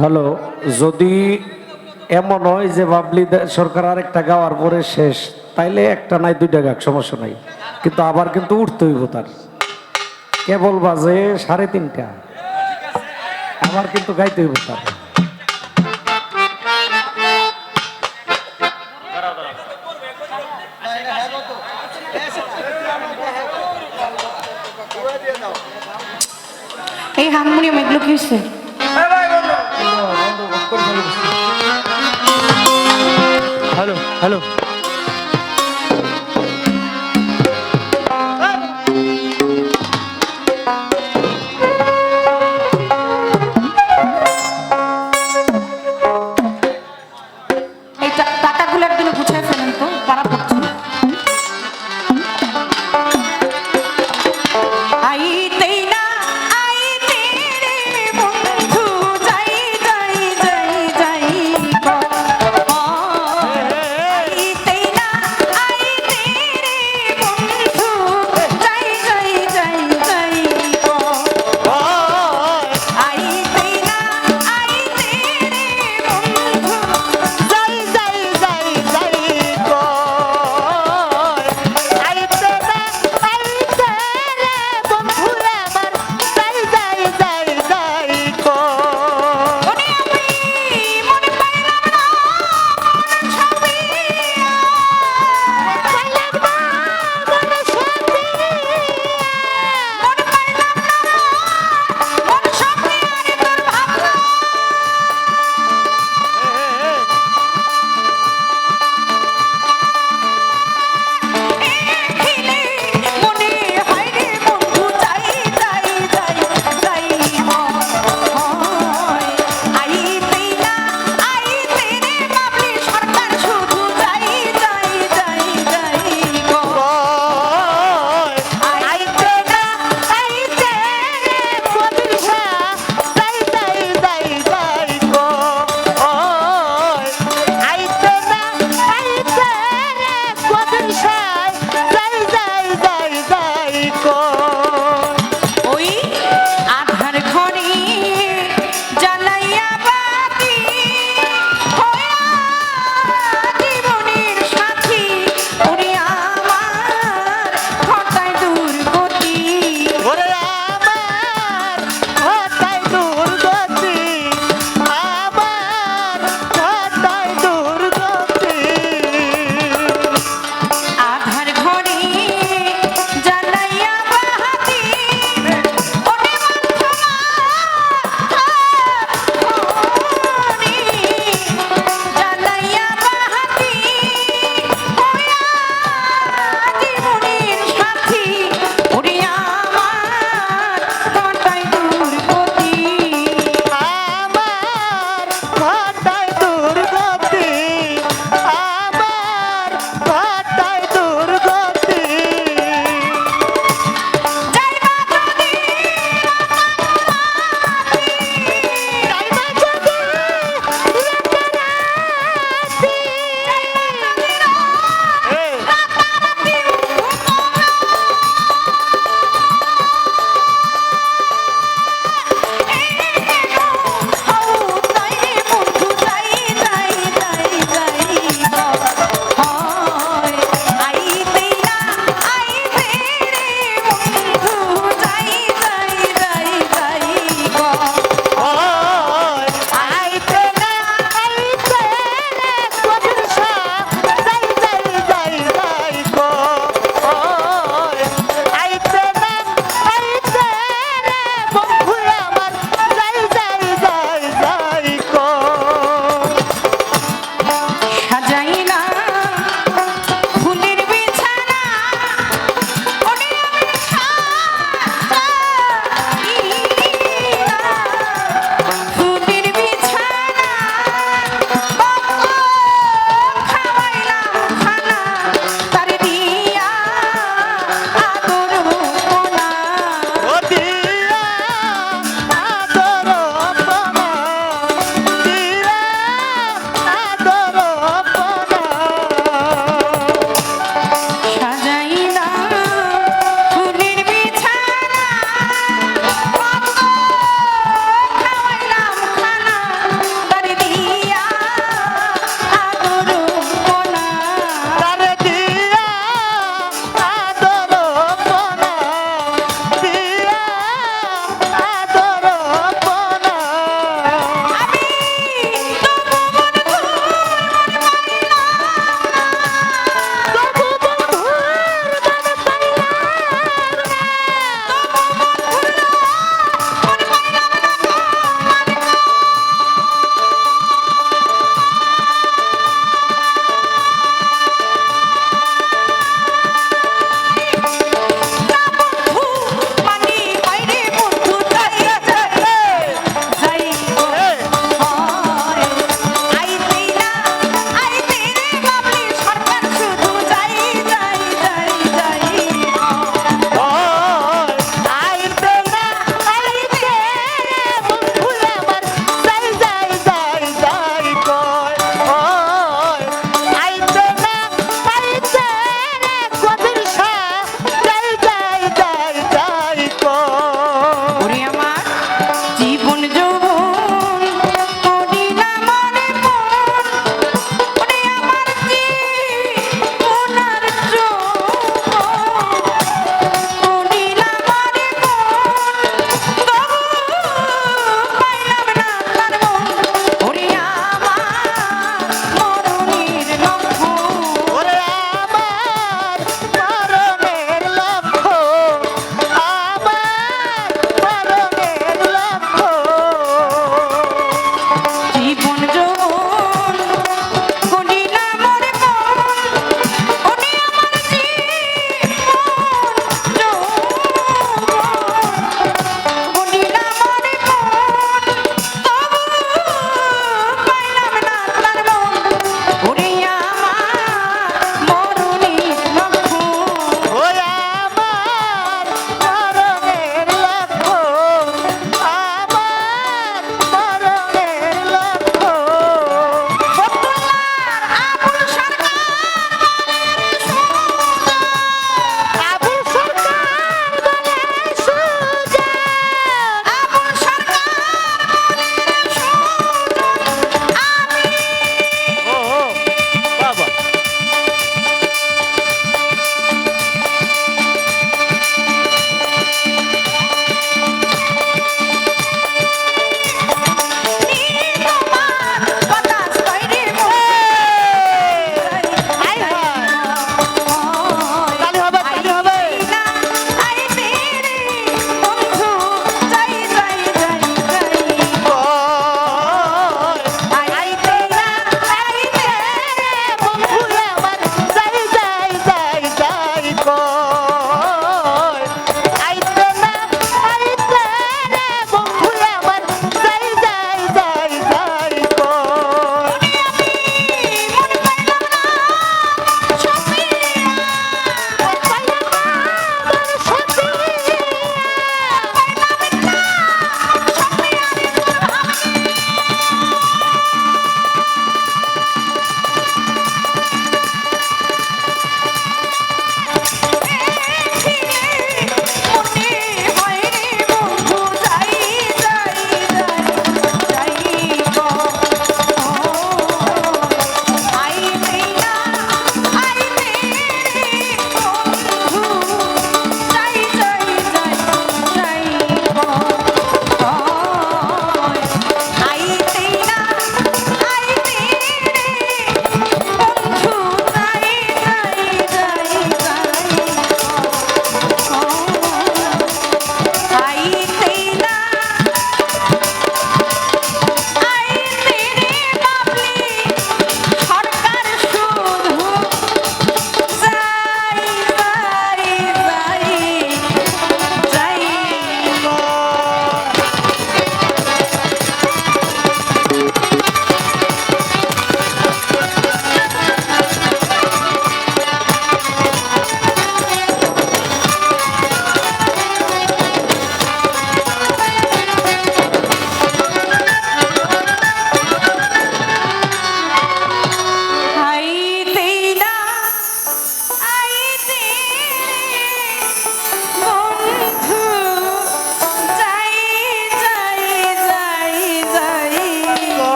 Hello, যদি এমন হয় যে বাবলি সরকার আরেকটা গাওয়ার পরে শেষ, তাইলে একটা নাই, দুইটা গাক, সমস্যা নাই। কিন্তু আবার কিন্তু উঠতে হইব তার। কেবল বাজে সাড়ে তিনটা। আবার কিন্তু গাইতে হইব তার। এই হারমোনিয়াম এগুলো কি হচ্ছে হ্যালো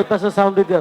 ওই পাশে সাউন্ড দিতে